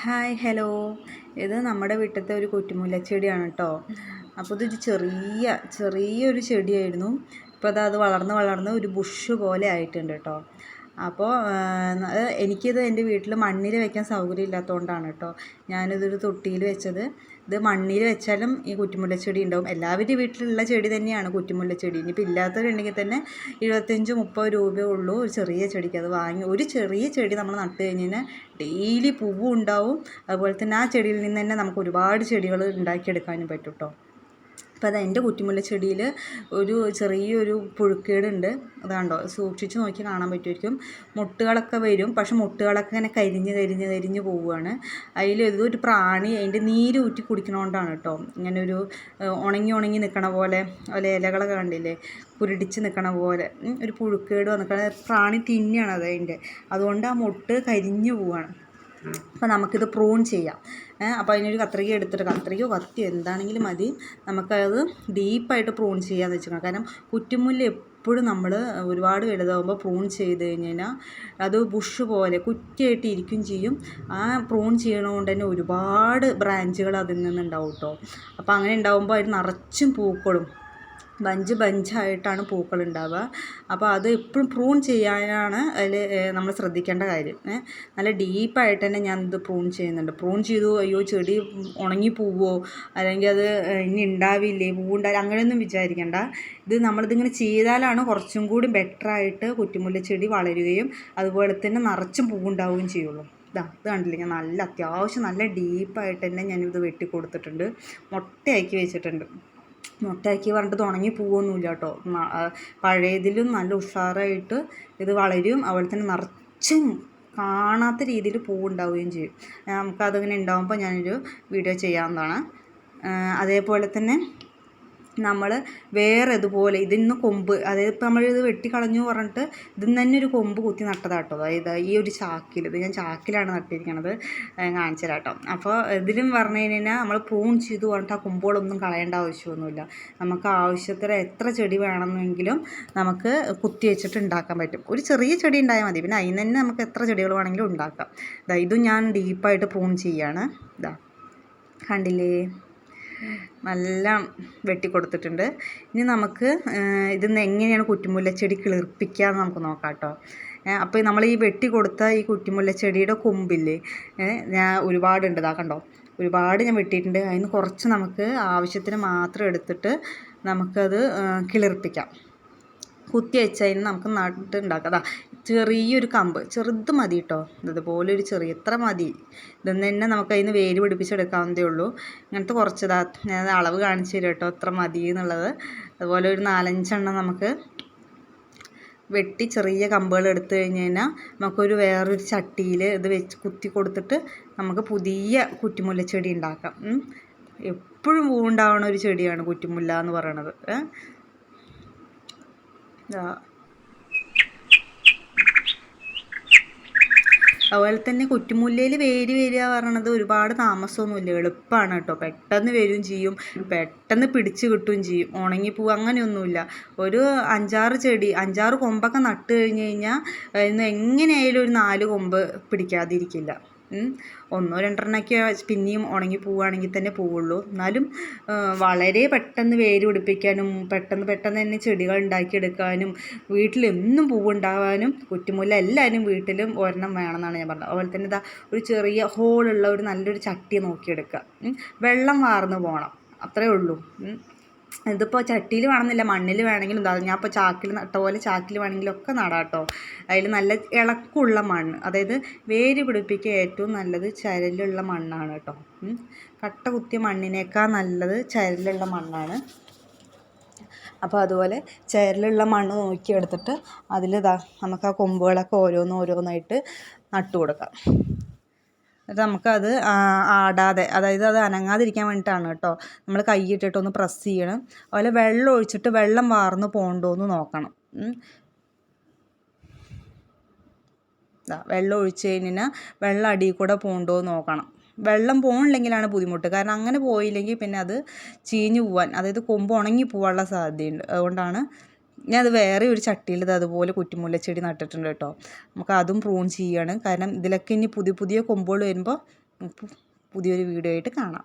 Hi hello. ഇത് നമ്മുടെ വീട്ടിലത്തെ ഒരു കുറ്റിമുല്ല ചെടിയാണ് കേട്ടോ അപ്പോൾ ഇതൊരു ചെറിയ ചെറിയൊരു ചെടിയായിരുന്നു. ഇപ്പോൾ അത് വളർന്ന് വളർന്ന് ഒരു ബുഷ് പോലെ ആയിട്ടുണ്ട് കേട്ടോ അപ്പോൾ എനിക്കിത് എന്റെ വീട്ടിൽ മണ്ണിൽ വെക്കാൻ സൗകര്യം ഇല്ലാത്തതുകൊണ്ടാണ് കേട്ടോ ഞാനിതൊരു തൊട്ടിയിൽ വെച്ചത്. ഇത് മണ്ണിൽ വെച്ചാലും ഈ കുറ്റിമുല്ലച്ചെടി ഉണ്ടാവും. എല്ലാവരുടെയും വീട്ടിലുള്ള ചെടി തന്നെയാണ് കുറ്റിമുല്ലച്ചെടി ഇനിയിപ്പോൾ ഇല്ലാത്തവരുണ്ടെങ്കിൽ തന്നെ ഇരുപത്തഞ്ച് മുപ്പത് രൂപയേ ഉള്ളൂ ഒരു ചെറിയ ചെടിക്ക്. അത് വാങ്ങി ഒരു ചെറിയ ചെടി നമ്മൾ നട്ട് കഴിഞ്ഞാൽ ഡെയിലി പൂവും ഉണ്ടാവും. അതുപോലെ തന്നെ ആ ചെടിയിൽ നിന്ന് തന്നെ നമുക്ക് ഒരുപാട് ചെടികൾ ഉണ്ടാക്കിയെടുക്കാനും പറ്റും കേട്ടോ. അപ്പോൾ അത് എന്റെ കുറ്റിമുല്ല ചെടിയിൽ ഒരു ചെറിയൊരു പുഴുക്കേടുണ്ട്. അതാണ്ടോ സൂക്ഷിച്ച് നോക്കി കാണാൻ പറ്റുമായിരിക്കും. മുട്ടുകളൊക്കെ വരും പക്ഷെ മുട്ടുകളൊക്കെ ഇങ്ങനെ കരിഞ്ഞ് കരിഞ്ഞ് കരിഞ്ഞ് പോവുകയാണ്. അതിൽ ഒരു പ്രാണി അതിന്റെ നീര് ഊറ്റി കുടിക്കണോണ്ടാണ് കേട്ടോ. ഇങ്ങനെ ഒരു ഉണങ്ങി ഉണങ്ങി നിൽക്കണ പോലെ അതുപോലെ ഇലകളൊക്കെ കണ്ടില്ലേ കുരുടിച്ച് നിൽക്കണ പോലെ ഒരു പുഴുക്കേട് വന്നിട്ട് പ്രാണി തിന്നെയാണ് അത് അതിന്റെ. അതുകൊണ്ട് ആ മുട്ട് കരിഞ്ഞു പോവുകയാണ്. അപ്പോൾ നമുക്കിത് പ്രൂൺ ചെയ്യാം. അപ്പോൾ അതിനൊരു കത്രിക എടുത്തിട്ട് കത്രികയോ കത്തിയോ എന്താണെങ്കിലും മതി. നമുക്കത് ഡീപ്പായിട്ട് പ്രൂൺ ചെയ്യാമെന്ന് വെച്ചാൽ കാരണം കുറ്റിമുല്ല എപ്പോഴും നമ്മൾ ഒരുപാട് വലുതാകുമ്പോൾ പ്രൂൺ ചെയ്ത് കഴിഞ്ഞാൽ അത് ബുഷ് പോലെ കുറ്റിയായിട്ട് ഇരിക്കും ചെയ്യും. ആ പ്രൂൺ ചെയ്യണതുകൊണ്ട് തന്നെ ഒരുപാട് ബ്രാഞ്ചുകൾ അതിൽ നിന്നുണ്ടാവും കേട്ടോ അപ്പോൾ അങ്ങനെ ഉണ്ടാകുമ്പോൾ അതിൽ നിറച്ചും പൂക്കളും ബഞ്ച് ബഞ്ചായിട്ടാണ് പൂക്കൾ ഉണ്ടാവുക അപ്പോൾ അത് എപ്പോഴും പ്രൂൺ ചെയ്യാനാണ് അതിൽ നമ്മൾ ശ്രദ്ധിക്കേണ്ട കാര്യം. നല്ല ഡീപ്പായിട്ട് തന്നെ ഇത് പ്രൂൺ ചെയ്യുന്നുണ്ട്. പ്രൂൺ ചെയ്തു അയ്യോ ചെടി ഉണങ്ങി പോവോ? അല്ലെങ്കിൽ അത് ഇനി ഉണ്ടാവില്ലേ? പൂവുണ്ടാവില്ല അങ്ങനെയൊന്നും വിചാരിക്കേണ്ട. ഇത് നമ്മളിതിങ്ങനെ ചെയ്താലാണ് കുറച്ചും കൂടി ബെറ്ററായിട്ട് കുറ്റിമുല്ല ചെടി വളരുകയും അതുപോലെ തന്നെ നിറച്ചും പൂവുണ്ടാവുകയും ചെയ്യുള്ളൂ. ഇതാ ഇത് കണ്ടില്ല? ഞാൻ നല്ല അത്യാവശ്യം നല്ല ഡീപ്പായിട്ട് തന്നെ ഞാനിത് വെട്ടി കൊടുത്തിട്ടുണ്ട് മുട്ടയാക്കി വെച്ചിട്ടുണ്ട്. മുട്ടയാക്കി പറഞ്ഞിട്ട് തുടങ്ങി പോവൊന്നുമില്ല കേട്ടോ. പഴയതിലും നല്ല ഉഷാറായിട്ട് ഇത് വളരും. അതുപോലെ തന്നെ നിറച്ചും കാണാത്ത രീതിയിൽ പൂവുണ്ടാവുകയും ചെയ്യും. നമുക്കതിങ്ങനെ ഉണ്ടാകുമ്പോൾ ഞാനൊരു വീഡിയോ ചെയ്യാവുന്നതാണ്. അതേപോലെ തന്നെ നമ്മൾ വേറെ ഇതുപോലെ ഇതിന്ന് കൊമ്പ് അതായത് ഇപ്പം നമ്മളിത് വെട്ടിക്കളഞ്ഞു പറഞ്ഞിട്ട് ഇതിൽ നിന്ന് തന്നെ ഒരു കൊമ്പ് കുത്തി നട്ടതാട്ടോ. അതായത് ഈ ഒരു ചാക്കിൽ ഇത് ഞാൻ ചാക്കിലാണ് നട്ടിരിക്കണത് കാണിച്ചു തരാം കേട്ടോ അപ്പോൾ ഇതിലും പറഞ്ഞു കഴിഞ്ഞാൽ നമ്മൾ പ്രൂൺ ചെയ്തു പറഞ്ഞിട്ട് ആ കൊമ്പുകളൊന്നും കളയേണ്ട ആവശ്യമൊന്നുമില്ല. നമുക്ക് ആവശ്യത്തിന് എത്ര ചെടി വേണമെന്നെങ്കിലും നമുക്ക് കുത്തി വെച്ചിട്ട് ഉണ്ടാക്കാൻ പറ്റും. ഒരു ചെറിയ ചെടി ഉണ്ടായാൽ മതി പിന്നെ അതിന് തന്നെ നമുക്ക് എത്ര ചെടികൾ വേണമെങ്കിലും ഉണ്ടാക്കാം. ഇതും ഞാൻ ഡീപ്പായിട്ട് പ്രൂൺ ചെയ്യാണ്. ഇതാ കണ്ടില്ലേ? നല്ല വെട്ടി കൊടുത്തിട്ടുണ്ട്. ഇനി നമുക്ക് ഇതിന്ന് എങ്ങനെയാണ് കുറ്റിമുല്ലച്ചെടി കിളിർപ്പിക്കുക എന്ന് നമുക്ക് നോക്കാം കേട്ടോ. അപ്പോൾ നമ്മൾ ഈ വെട്ടി കൊടുത്ത ഈ കുറ്റിമുല്ലച്ചെടിയുടെ കൊമ്പില്ലേ ഞാൻ ഒരുപാടുണ്ട്. ഇതാ കണ്ടോ? ഒരുപാട് ഞാൻ വെട്ടിയിട്ടുണ്ട്. അതിന് കുറച്ച് നമുക്ക് ആവശ്യത്തിന് മാത്രം എടുത്തിട്ട് നമുക്കത് കിളിർപ്പിക്കാം. കുത്തി വെച്ചതിന് നമുക്ക് നട്ടുണ്ടാക്കാം. അതാ ചെറിയൊരു കമ്പ്. ചെറുത് മതി കേട്ടോ ഇതുപോലെ ഒരു ചെറിയ ഇത്ര മതി? ഇതെന്ന് തന്നെ നമുക്ക് അതിന് വേര് പിടിപ്പിച്ചെടുക്കാവുന്നതേ ഉള്ളൂ. ഇങ്ങനത്തെ കുറച്ചതാ. ഞാൻ അളവ് കാണിച്ചു തരാം കേട്ടോ ഇത്ര മതി എന്നുള്ളത്. അതുപോലെ ഒരു നാലഞ്ചെണ്ണം നമുക്ക് വെട്ടി ചെറിയ കമ്പുകൾ എടുത്തു കഴിഞ്ഞ് കഴിഞ്ഞാൽ നമുക്കൊരു വേറൊരു ചട്ടിയിൽ ഇത് വെച്ച് കുത്തി കൊടുത്തിട്ട് നമുക്ക് പുതിയ കുറ്റിമുല്ലച്ചെടി ഉണ്ടാക്കാം. എപ്പോഴും പൂവുണ്ടാവുന്ന ഒരു ചെടിയാണ് കുറ്റിമുല്ല എന്ന് പറയണത്. അതുപോലെ തന്നെ കുറ്റിമുല്ലയിൽ വേര് വരിക പറയണത് ഒരുപാട് താമസമൊന്നുമില്ല. എളുപ്പമാണ് കേട്ടോ. പെട്ടെന്ന് വരും ചെയ്യും. പെട്ടെന്ന് പിടിച്ച് കിട്ടുകയും ചെയ്യും. ഉണങ്ങിപ്പോവും അങ്ങനെയൊന്നുമില്ല. ഒരു അഞ്ചാറ് ചെടി അഞ്ചാറ് കൊമ്പൊക്കെ നട്ട് കഴിഞ്ഞ് കഴിഞ്ഞാൽ എങ്ങനെയായാലും ഒരു നാല് കൊമ്പ് പിടിക്കാതിരിക്കില്ല. ഒന്നോ രണ്ടെണ്ണമൊക്കെ പിന്നെയും ഉണങ്ങി പോവുകയാണെങ്കിൽ തന്നെ പോവുള്ളൂ. എന്നാലും വളരെ പെട്ടെന്ന് വേര് പിടിപ്പിക്കാനും പെട്ടെന്ന് പെട്ടെന്ന് തന്നെ ചെടികൾ ഉണ്ടാക്കിയെടുക്കാനും വീട്ടിലെന്നും പൂവുണ്ടാവാനും കുറ്റിമുല്ല എല്ലാവരും വീട്ടിലും ഒരെണ്ണം വേണമെന്നാണ് ഞാൻ പറഞ്ഞത്. അതുപോലെ തന്നെ ഇതാ ഒരു ചെറിയ ഹോളുള്ള ഒരു നല്ലൊരു ചട്ടി നോക്കിയെടുക്കുക. വെള്ളം വാർന്നു പോകണം. അത്രേ ഉള്ളൂ. ഇതിപ്പോൾ ചട്ടിയിൽ വേണമെന്നില്ല മണ്ണിൽ വേണമെങ്കിലും ഇതാ ഞാൻ ഇപ്പോൾ ചാക്കിൽ നട്ട പോലെ ചാക്കിൽ വേണമെങ്കിലും ഒക്കെ നടാം കേട്ടോ. അതിൽ നല്ല ഇളക്കമുള്ള മണ്ണ് അതായത് വേര് പിടിപ്പിക്കുക ഏറ്റവും നല്ലത് ചരലുള്ള മണ്ണാണ് കേട്ടോ. കട്ട കുത്തിയ മണ്ണിനേക്കാൾ നല്ലത് ചരലുള്ള മണ്ണാണ്. അപ്പോൾ അതുപോലെ ചരലുള്ള മണ്ണ് നോക്കിയെടുത്തിട്ട് അതിലിതാ നമുക്ക് ആ കൊമ്പുകളൊക്കെ ഓരോന്ന് ഓരോന്നായിട്ട് നട്ടു കൊടുക്കാം എന്നിട്ട് നമുക്കത് ആടാതെ അതായത് അത് അനങ്ങാതിരിക്കാൻ വേണ്ടിയിട്ടാണ് കേട്ടോ. നമ്മൾ കൈയിട്ടിട്ടൊന്ന് പ്രസ് ചെയ്യണം. അതുപോലെ വെള്ളം ഒഴിച്ചിട്ട് വെള്ളം വാർന്ന് പോകണ്ടോ എന്ന് നോക്കണം. വെള്ളം ഒഴിച്ച് കഴിഞ്ഞാൽ വെള്ളം അടിയിൽ കൂടെ പോകണ്ടോ എന്ന് നോക്കണം. വെള്ളം പോകണില്ലെങ്കിലാണ് ബുദ്ധിമുട്ട്. കാരണം അങ്ങനെ പോയില്ലെങ്കിൽ പിന്നെ അത് ചീഞ്ഞു പോവാൻ അതായത് കൊമ്പ് ഉണങ്ങി പോകാനുള്ള സാധ്യതയുണ്ട്. അതുകൊണ്ടാണ് ഞാൻ അത് വേറെ ഒരു ചട്ടിയിൽ ഇത് അതുപോലെ കുറ്റിമുല്ലച്ചെടി നട്ടിട്ടുണ്ട് കേട്ടോ. നമുക്ക് അതും പ്രൂൺ ചെയ്യാണ്. കാരണം ഇതിലൊക്കെ ഇനി പുതിയ പുതിയ കൊമ്പുകൾ വരുമ്പോൾ പുതിയൊരു വീഡിയോ ആയിട്ട് കാണാം.